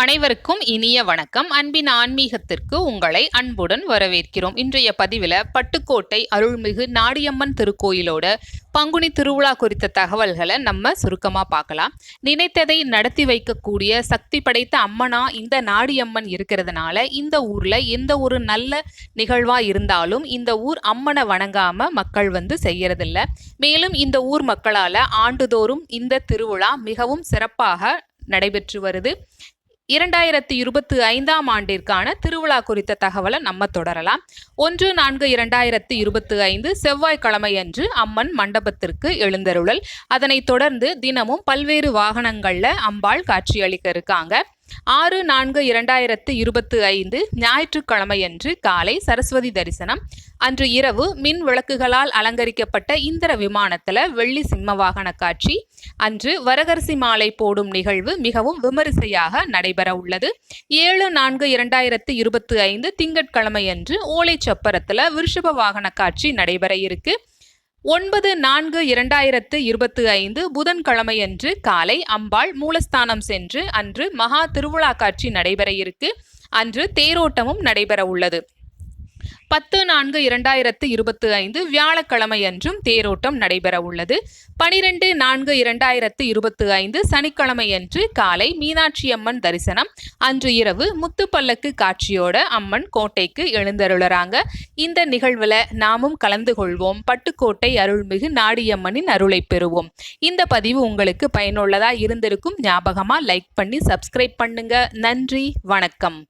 அனைவருக்கும் இனிய வணக்கம். அன்பின் ஆன்மீகத்திற்கு உங்களை அன்புடன் வரவேற்கிறோம். இன்றைய பதிவில் பட்டுக்கோட்டை அருள்மிகு நாடியம்மன் திருக்கோயிலோட பங்குனி திருவிழா குறித்த தகவல்களை நம்ம சுருக்கமாக பார்க்கலாம். நினைத்ததை நடத்தி வைக்கக்கூடிய சக்தி படைத்த அம்மனா இந்த நாடியம்மன் இருக்கிறதுனால இந்த ஊரில் எந்த ஒரு நல்ல நிகழ்வாக இருந்தாலும் இந்த ஊர் அம்மனை வணங்காம மக்கள் வந்து செய்யறதில்ல. மேலும் இந்த ஊர் மக்களால் ஆண்டுதோறும் இந்த திருவிழா மிகவும் சிறப்பாக நடைபெற்று வருது. இரண்டாயிரத்தி இருபத்தி ஐந்தாம் ஆண்டிற்கான திருவிழா குறித்த தகவலை நம்ம தொடரலாம். ஒன்று நான்கு இரண்டாயிரத்தி இருபத்தி ஐந்து செவ்வாய்க்கிழமையன்று அம்மன் மண்டபத்திற்கு எழுந்தருளல். அதனைத் தொடர்ந்து தினமும் பல்வேறு வாகனங்களில் அம்பாள் காட்சியளிக்க இருக்காங்க. ஆறு நான்கு இரண்டாயிரத்து இருபத்து ஐந்து ஞாயிற்றுக்கிழமையன்று காலை சரஸ்வதி தரிசனம். அன்று இரவு மின் விளக்குகளால் அலங்கரிக்கப்பட்ட இந்திர விமானத்தில் வெள்ளி சிம்ம வாகன காட்சி. அன்று வரகரிசி மாலை போடும் நிகழ்வு மிகவும் விமரிசையாக நடைபெற உள்ளது. ஏழு நான்கு இரண்டாயிரத்து இருபத்து ஐந்து திங்கட்கிழமையன்று ஓலை சப்பரத்தில் விருஷப வாகன காட்சி நடைபெற இருக்கு. ஒன்பது நான்கு இரண்டாயிரத்து இருபத்தி ஐந்து புதன்கிழமையன்று காலை அம்பாள் மூலஸ்தானம் சென்று அன்று மகா திருவிழா காட்சி நடைபெற இருக்கு. அன்று தேரோட்டமும் நடைபெற உள்ளது. பத்து நான்கு இரண்டாயிரத்து இருபத்தி ஐந்து வியாழக்கிழமையன்றும் தேரோட்டம் நடைபெற உள்ளது பனிரெண்டு நான்கு இரண்டாயிரத்து இருபத்தி ஐந்து சனிக்கிழமையன்று காலை மீனாட்சி அம்மன் தரிசனம். அன்று இரவு முத்துப்பல்லக்கு காட்சியோட அம்மன் கோட்டைக்கு எழுந்தருளுறாங்க. இந்த நிகழ்வில் நாமும் கலந்து கொள்வோம். பட்டுக்கோட்டை அருள்மிகு நாடியம்மனின் அருளை பெறுவோம். இந்த பதிவு உங்களுக்கு பயனுள்ளதா இருந்திருக்கும் ஞாபகமா லைக் பண்ணி சப்ஸ்கிரைப் பண்ணுங்க. நன்றி வணக்கம்.